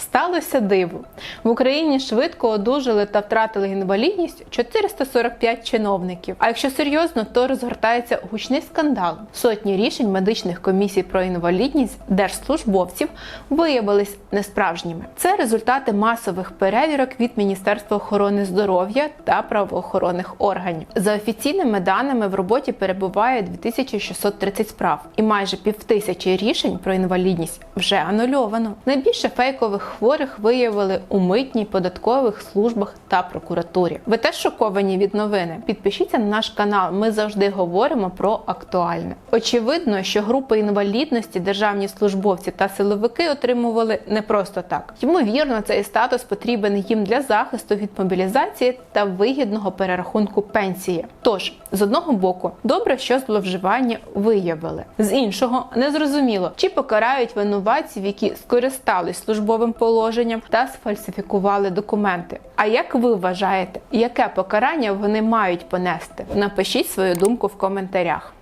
Сталося диво. В Україні швидко одужали та втратили інвалідність 445 чиновників. А якщо серйозно, то розгортається гучний скандал. Сотні рішень медичних комісій про інвалідність держслужбовців виявились несправжніми. Це результати масових перевірок від Міністерства охорони здоров'я та правоохоронних органів. За офіційними даними в роботі перебуває 2630 справ, і майже півтисячі рішень про інвалідність вже анульовано. Найбільше фейкових хворих виявили у митній, податкових службах та прокуратурі. Ви теж шоковані від новини? Підпишіться на наш канал. Ми завжди говоримо про актуальне. Очевидно, що групи інвалідності державні службовці та силовики отримували не просто так. Ймовірно, цей статус потрібен їм для захисту від мобілізації та вигідного перерахунку пенсії. Тож, з одного боку, добре, що зловживання виявили, з іншого незрозуміло, чи покарають винуватців, які скористались службовим положенням та сфальсифікували документи. А як ви вважаєте, яке покарання вони мають понести? Напишіть свою думку в коментарях.